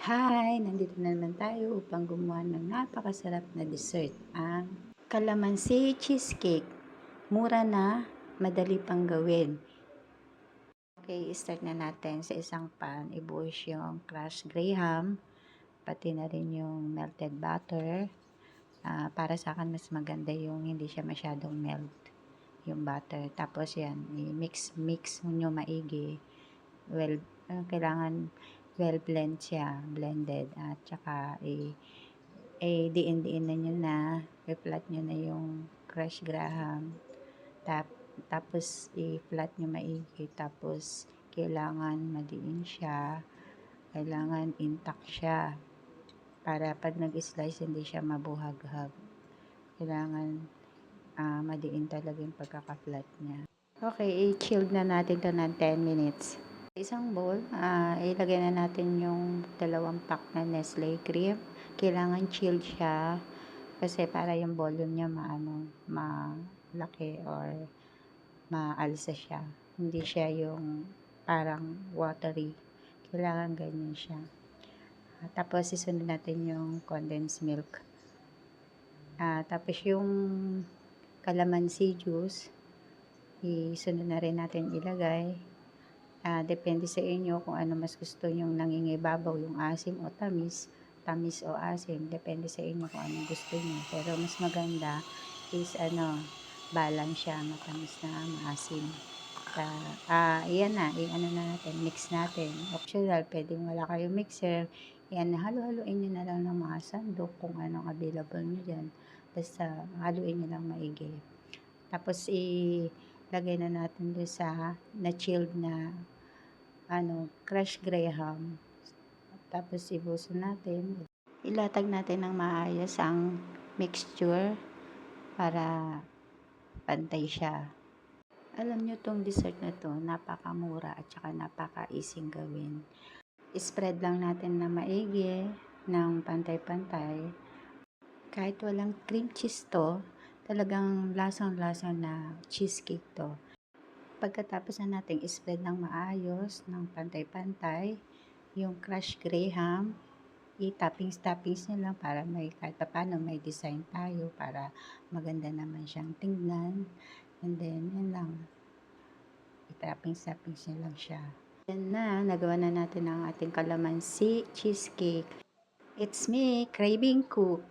Hi! Nandito na naman tayo upang gumawa ng napakasarap na dessert, ang calamansi cheesecake. Mura na, madali pang gawin. Okay, start na natin sa isang pan. Ibuhos yung crushed graham, pati na rin yung melted butter. Ah, para sa akin, mas maganda yung hindi siya masyadong melt yung butter. Tapos yan, i-mix mix nyo maigi. Well, ah, kailangan well blend siya, blended. At saka i eh, diin-diin na nyo na, i-flat nyo na yung crushed graham. Tap, tapos i-flat nyo maigi. Tapos kailangan madiin siya. Kailangan intact siya. Para pag nag-slice, hindi siya mabuhaghag. Kailangan ah, madiin talaga yung pagkaka-flat niya. Okay, i-chilled na natin to ng 10 minutes. Isang bowl, ah, ilagay na natin yung dalawang pack na Nestle cream. Kailangan chilled siya kasi para yung volume niya maano, malaki or maalsa siya. Hindi siya yung parang watery. Kailangan ganyan siya. Ah, tapos isunod natin yung condensed milk. Ah, tapos yung calamansi juice, isunod na rin natin ilagay. Ah, depende sa inyo kung ano mas gusto nyong nangingibabaw, yung asim o tamis, tamis o asim. Depende sa inyo kung anong gusto nyo. Pero mas maganda is ano, balance siya, matamis na maasim. Ah, ah, iyan na, i-ano na natin, mix natin. Optional, pwedeng wala kayong mixer. Yan, halo-haloin nyo na lang ng mga sandok kung anong available nyo dyan. Basta haluin nyo lang maigi. Tapos ilagay na natin doon sa na-chilled na ano, crushed graham. Tapos ibuso natin. Ilatag natin ng maayos ang mixture para pantay siya. Alam nyo tong dessert na to, napakamura at saka napaka-easy gawin. Spread lang natin na maigi ng pantay-pantay. Kahit walang cream cheese to, talagang lasang-lasa na cheesecake to. Pagkatapos na natin spread ng maayos, ng pantay-pantay, yung crushed graham, i-toppings-toppings nyo lang para may kahit pa paano may design tayo para maganda naman siyang tingnan. And then, yun lang. I-toppings-toppings nyo lang siya. Yan na, nagawa na natin ang ating calamansi cheesecake. It's me, Craving Cook.